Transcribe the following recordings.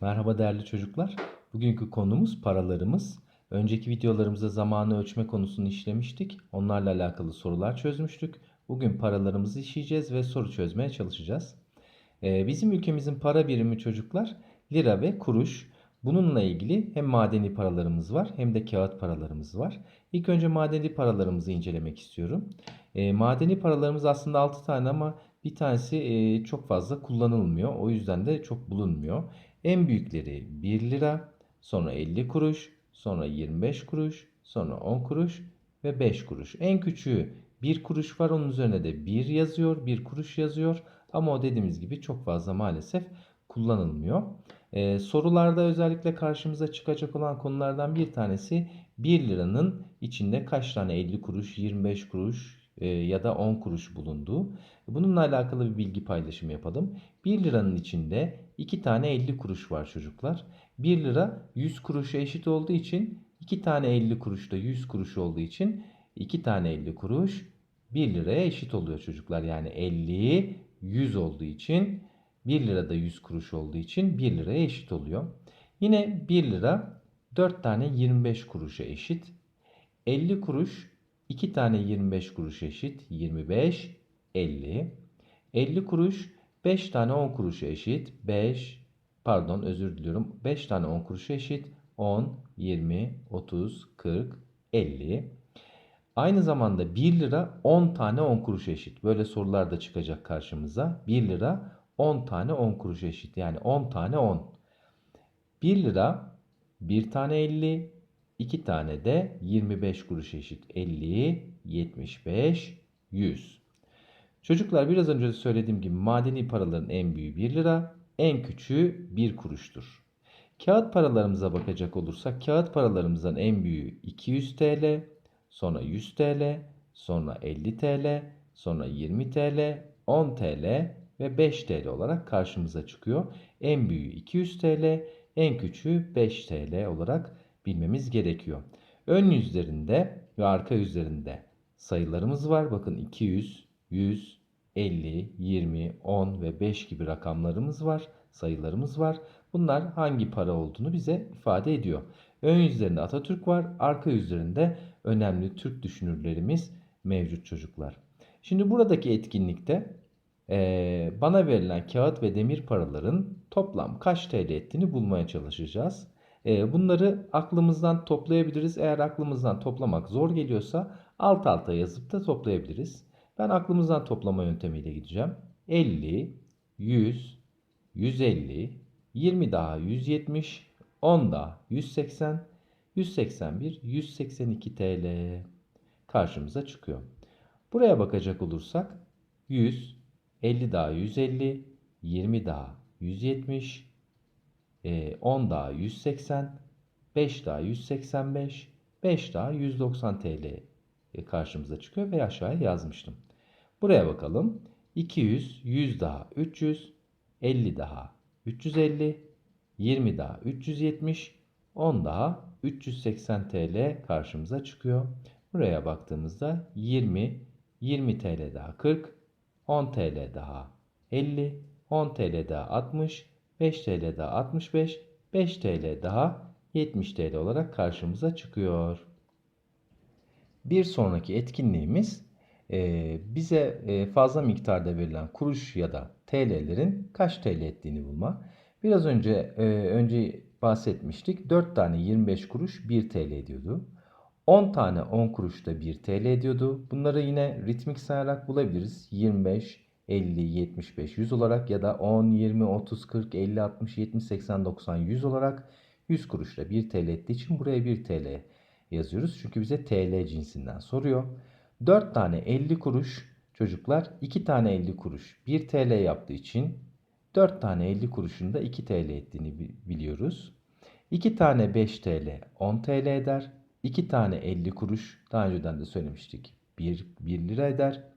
Merhaba değerli çocuklar. Bugünkü konumuz paralarımız. Önceki videolarımızda zamanı ölçme konusunu işlemiştik. Onlarla alakalı sorular çözmüştük. Bugün paralarımızı işleyeceğiz ve soru çözmeye çalışacağız. Ee, bizim ülkemizin para birimi çocuklar lira ve kuruş. Bununla ilgili hem madeni paralarımız var hem de kağıt paralarımız var. İlk önce madeni paralarımızı incelemek istiyorum. Ee, madeni paralarımız aslında 6 tane ama bir tanesi e, çok fazla kullanılmıyor. O yüzden de çok bulunmuyor. En büyükleri 1 lira, sonra 50 kuruş, sonra 25 kuruş, sonra 10 kuruş ve 5 kuruş. En küçüğü 1 kuruş var. Onun üzerine de 1 yazıyor, 1 kuruş yazıyor. Ama o dediğimiz gibi çok fazla maalesef kullanılmıyor. Ee, sorularda özellikle karşımıza çıkacak olan konulardan bir tanesi 1 liranın içinde kaç tane 50 kuruş, 25 kuruş ya da 10 kuruş bulunduğu. Bununla alakalı bir bilgi paylaşımı yapalım. 1 liranın içinde 2 tane 50 kuruş var çocuklar. 1 lira 100 kuruşa eşit olduğu için 2 tane 50 kuruş da 100 kuruş olduğu için 2 tane 50 kuruş 1 liraya eşit oluyor çocuklar. Yani 50 100 olduğu için 1 lira da 100 kuruş olduğu için 1 liraya eşit oluyor. Yine 1 lira 4 tane 25 kuruşa eşit. 50 kuruş 2 tane 25 kuruş eşit. 25 50. 50 kuruş 5 tane 10 kuruşa eşit. 5 pardon özür diliyorum. 5 tane 10 kuruşa eşit. 10, 20, 30, 40, 50. Aynı zamanda 1 lira 10 tane 10 kuruş eşit. Böyle sorular da çıkacak karşımıza. 1 lira 10 tane 10 kuruş eşit. Yani 10 tane 10. 1 lira 1 tane 50, 2 tane de 25 kuruş eşit. 50, 75, 100. Çocuklar biraz önce söylediğim gibi madeni paraların en büyüğü 1 lira, en küçüğü 1 kuruştur. Kağıt paralarımıza bakacak olursak kağıt paralarımızdan en büyüğü 200 TL, sonra 100 TL, sonra 50 TL, sonra 20 TL, 10 TL ve 5 TL olarak karşımıza çıkıyor. En büyüğü 200 TL, en küçüğü 5 TL olarak bilmemiz gerekiyor. Ön yüzlerinde ve arka yüzlerinde sayılarımız var. Bakın 200, 100, 50, 20, 10 ve 5 gibi rakamlarımız var, sayılarımız var. Bunlar hangi para olduğunu bize ifade ediyor. Ön yüzlerinde Atatürk var, arka yüzlerinde önemli Türk düşünürlerimiz mevcut çocuklar. Şimdi buradaki etkinlikte e, bana verilen kağıt ve demir paraların toplam kaç TL ettiğini bulmaya çalışacağız. E, bunları aklımızdan toplayabiliriz. Eğer aklımızdan toplamak zor geliyorsa alt alta yazıp da toplayabiliriz. Ben aklımızdan toplama yöntemiyle gideceğim. 50, 100, 150, 20 daha 170, 10 daha 180, 181, 182 TL karşımıza çıkıyor. Buraya bakacak olursak 100, 50 daha 150, 20 daha 170, 10 daha 180, 5 daha 185, 5 daha 190 TL karşımıza çıkıyor ve aşağıya yazmıştım. Buraya bakalım. 200, 100 daha 300, 50 daha 350, 20 daha 370, 10 daha 380 TL karşımıza çıkıyor. Buraya baktığımızda 20, 20 TL daha 40, 10 TL daha 50, 10 TL daha 60, 5 TL daha 65, 5 TL daha 70 TL olarak karşımıza çıkıyor. Bir sonraki etkinliğimiz e, bize e, fazla miktarda verilen kuruş ya da TL'lerin kaç TL ettiğini bulma. Biraz önce e, önce bahsetmiştik. 4 tane 25 kuruş 1 TL ediyordu. 10 tane 10 kuruş da 1 TL ediyordu. Bunları yine ritmik sayarak bulabiliriz. 25, 50, 75, 100 olarak ya da 10, 20, 30, 40, 50, 60, 70, 80, 90, 100 olarak 100 kuruşla 1 TL ettiği için buraya 1 TL yazıyoruz. Çünkü bize TL cinsinden soruyor. 4 tane 50 kuruş çocuklar 2 tane 50 kuruş 1 TL yaptığı için 4 tane 50 kuruşun da 2 TL ettiğini biliyoruz. 2 tane 5 TL 10 TL eder. 2 tane 50 kuruş daha önceden de söylemiştik 1, 1 lira eder.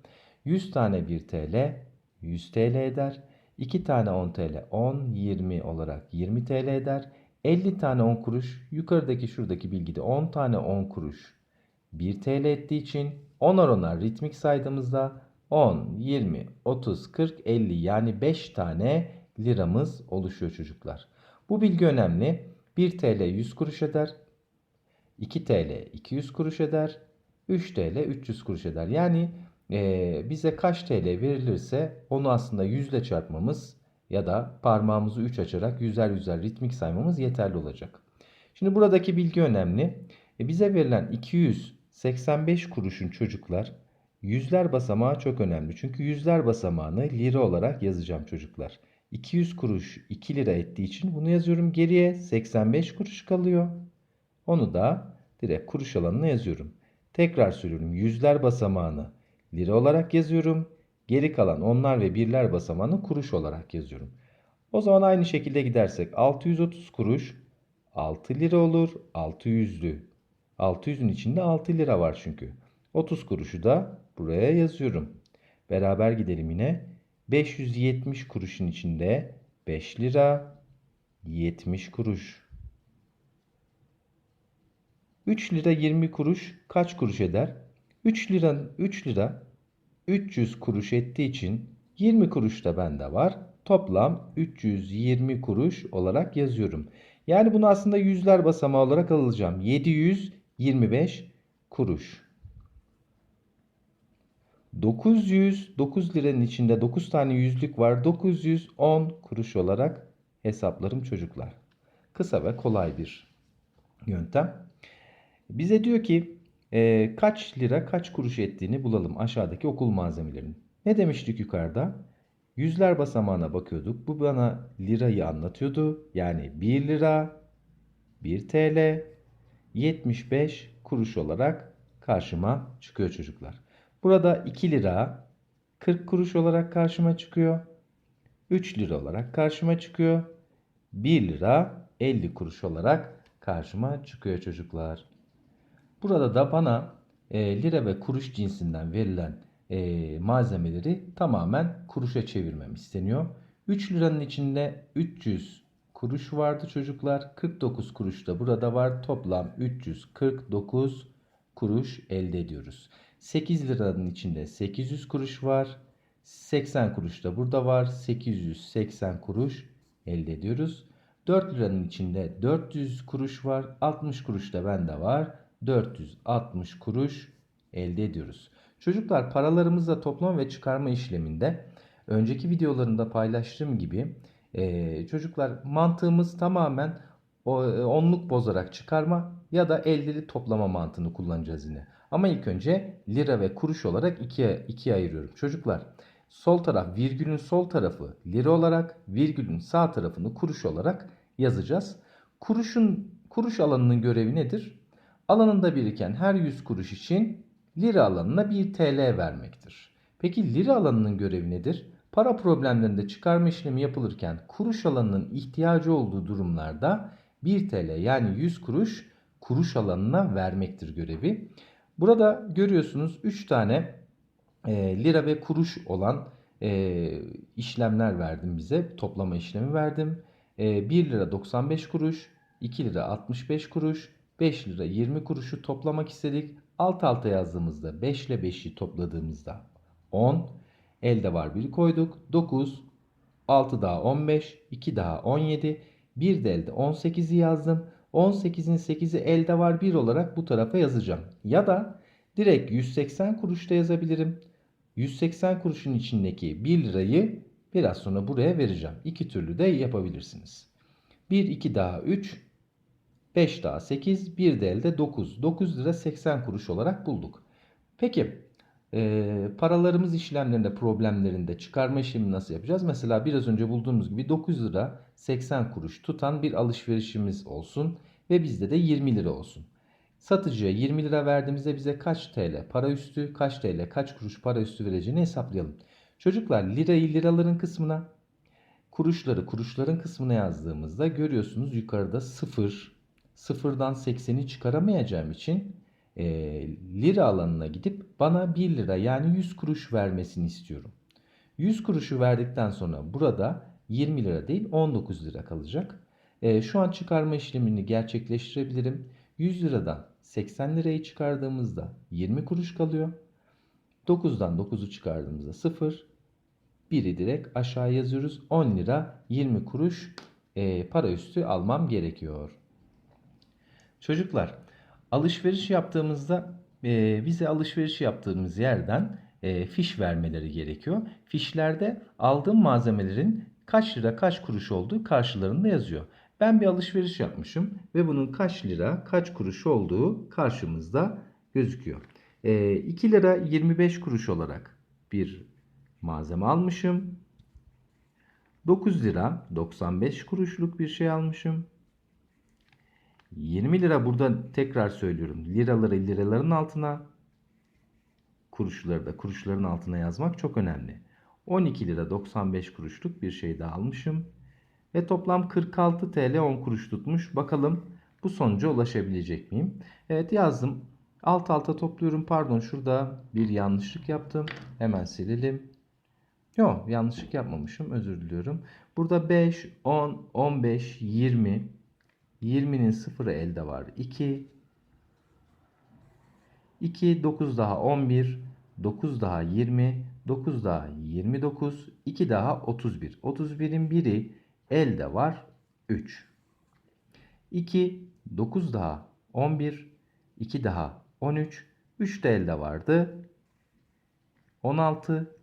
100 tane 1 TL 100 TL eder. 2 tane 10 TL 10, 20 olarak 20 TL eder. 50 tane 10 kuruş yukarıdaki şuradaki bilgide 10 tane 10 kuruş 1 TL ettiği için 10 onar ritmik saydığımızda 10, 20, 30, 40, 50 yani 5 tane liramız oluşuyor çocuklar. Bu bilgi önemli. 1 TL 100 kuruş eder. 2 TL 200 kuruş eder. 3 TL 300 kuruş eder. Yani e, bize kaç TL verilirse onu aslında 100 ile çarpmamız ya da parmağımızı 3 açarak yüzer yüzer ritmik saymamız yeterli olacak. Şimdi buradaki bilgi önemli. E, bize verilen 285 kuruşun çocuklar yüzler basamağı çok önemli. Çünkü yüzler basamağını lira olarak yazacağım çocuklar. 200 kuruş 2 lira ettiği için bunu yazıyorum. Geriye 85 kuruş kalıyor. Onu da direkt kuruş alanına yazıyorum. Tekrar söylüyorum. Yüzler basamağını lira olarak yazıyorum. Geri kalan onlar ve birler basamağını kuruş olarak yazıyorum. O zaman aynı şekilde gidersek 630 kuruş 6 lira olur. 600'lü. 600'ün içinde 6 lira var çünkü. 30 kuruşu da buraya yazıyorum. Beraber gidelim yine. 570 kuruşun içinde 5 lira 70 kuruş. 3 lira 20 kuruş kaç kuruş eder? 3 lira 3 lira 300 kuruş ettiği için 20 kuruş da bende var. Toplam 320 kuruş olarak yazıyorum. Yani bunu aslında yüzler basamağı olarak alacağım. 725 kuruş. 900 9 liranın içinde 9 tane yüzlük var. 910 kuruş olarak hesaplarım çocuklar. Kısa ve kolay bir yöntem. Bize diyor ki e, kaç lira kaç kuruş ettiğini bulalım aşağıdaki okul malzemelerinin. Ne demiştik yukarıda? Yüzler basamağına bakıyorduk. Bu bana lirayı anlatıyordu. Yani 1 lira 1 TL 75 kuruş olarak karşıma çıkıyor çocuklar. Burada 2 lira 40 kuruş olarak karşıma çıkıyor. 3 lira olarak karşıma çıkıyor. 1 lira 50 kuruş olarak karşıma çıkıyor çocuklar. Burada da bana e, lira ve kuruş cinsinden verilen e, malzemeleri tamamen kuruşa çevirmem isteniyor. 3 liranın içinde 300 kuruş vardı çocuklar. 49 kuruş da burada var. Toplam 349 kuruş elde ediyoruz. 8 liranın içinde 800 kuruş var. 80 kuruş da burada var. 880 kuruş elde ediyoruz. 4 liranın içinde 400 kuruş var. 60 kuruş da bende var. 460 kuruş elde ediyoruz. Çocuklar paralarımızla toplama ve çıkarma işleminde önceki videolarında paylaştığım gibi e, çocuklar mantığımız tamamen e, onluk bozarak çıkarma ya da eldeli toplama mantığını kullanacağız yine. Ama ilk önce lira ve kuruş olarak ikiye, ikiye ayırıyorum. Çocuklar sol taraf virgülün sol tarafı lira olarak virgülün sağ tarafını kuruş olarak yazacağız. Kuruşun kuruş alanının görevi nedir? Alanında biriken her 100 kuruş için lira alanına 1 TL vermektir. Peki lira alanının görevi nedir? Para problemlerinde çıkarma işlemi yapılırken kuruş alanının ihtiyacı olduğu durumlarda 1 TL yani 100 kuruş kuruş alanına vermektir görevi. Burada görüyorsunuz 3 tane e, lira ve kuruş olan e, işlemler verdim bize. Toplama işlemi verdim. E, 1 lira 95 kuruş, 2 lira 65 kuruş, 5 lira 20 kuruşu toplamak istedik. Alt alta yazdığımızda 5 ile 5'i topladığımızda 10. Elde var 1 koyduk. 9. 6 daha 15. 2 daha 17. 1 de elde 18'i yazdım. 18'in 8'i elde var 1 olarak bu tarafa yazacağım. Ya da direkt 180 kuruşta yazabilirim. 180 kuruşun içindeki 1 lirayı biraz sonra buraya vereceğim. İki türlü de yapabilirsiniz. 1, 2 daha 3, 5 daha 8, 1 de elde 9. 9 lira 80 kuruş olarak bulduk. Peki e, paralarımız işlemlerinde problemlerinde çıkarma işlemi nasıl yapacağız? Mesela biraz önce bulduğumuz gibi 9 lira 80 kuruş tutan bir alışverişimiz olsun ve bizde de 20 lira olsun. Satıcıya 20 lira verdiğimizde bize kaç TL para üstü, kaç TL, kaç kuruş para üstü vereceğini hesaplayalım. Çocuklar lirayı liraların kısmına, kuruşları kuruşların kısmına yazdığımızda görüyorsunuz yukarıda 0, sıfırdan 80'i çıkaramayacağım için e, lira alanına gidip bana 1 lira yani 100 kuruş vermesini istiyorum. 100 kuruşu verdikten sonra burada 20 lira değil 19 lira kalacak. E, şu an çıkarma işlemini gerçekleştirebilirim. 100 liradan 80 lirayı çıkardığımızda 20 kuruş kalıyor. 9'dan 9'u çıkardığımızda 0. 1'i direkt aşağı yazıyoruz. 10 lira 20 kuruş e, para üstü almam gerekiyor. Çocuklar alışveriş yaptığımızda e, bize alışveriş yaptığımız yerden e, fiş vermeleri gerekiyor. Fişlerde aldığım malzemelerin kaç lira kaç kuruş olduğu karşılarında yazıyor. Ben bir alışveriş yapmışım ve bunun kaç lira kaç kuruş olduğu karşımızda gözüküyor. E, 2 lira 25 kuruş olarak bir malzeme almışım. 9 lira 95 kuruşluk bir şey almışım. 20 lira burada tekrar söylüyorum. Liraları liraların altına, kuruşları da kuruşların altına yazmak çok önemli. 12 lira 95 kuruşluk bir şey daha almışım. Ve toplam 46 TL 10 kuruş tutmuş. Bakalım bu sonuca ulaşabilecek miyim? Evet yazdım. Alt alta topluyorum. Pardon şurada bir yanlışlık yaptım. Hemen silelim. Yok yanlışlık yapmamışım. Özür diliyorum. Burada 5, 10, 15, 20. 20'nin sıfırı elde var. 2. 2, 9 daha 11. 9 daha 20. 9 daha 29. 2 daha 31. 31'in biri elde var. 3. 2, 9 daha 11. 2 daha 13. 3 de elde vardı. 16.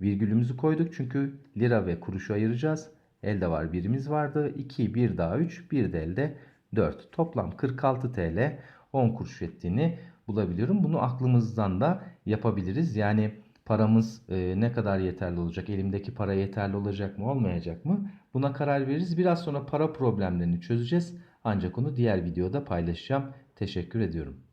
Virgülümüzü koyduk çünkü lira ve kuruşu ayıracağız. Elde var birimiz vardı. 2, 1 daha 3, 1 de elde 4. Toplam 46 TL 10 kuruş ettiğini bulabiliyorum. Bunu aklımızdan da yapabiliriz. Yani paramız e, ne kadar yeterli olacak? Elimdeki para yeterli olacak mı olmayacak mı? Buna karar veririz. Biraz sonra para problemlerini çözeceğiz. Ancak onu diğer videoda paylaşacağım. Teşekkür ediyorum.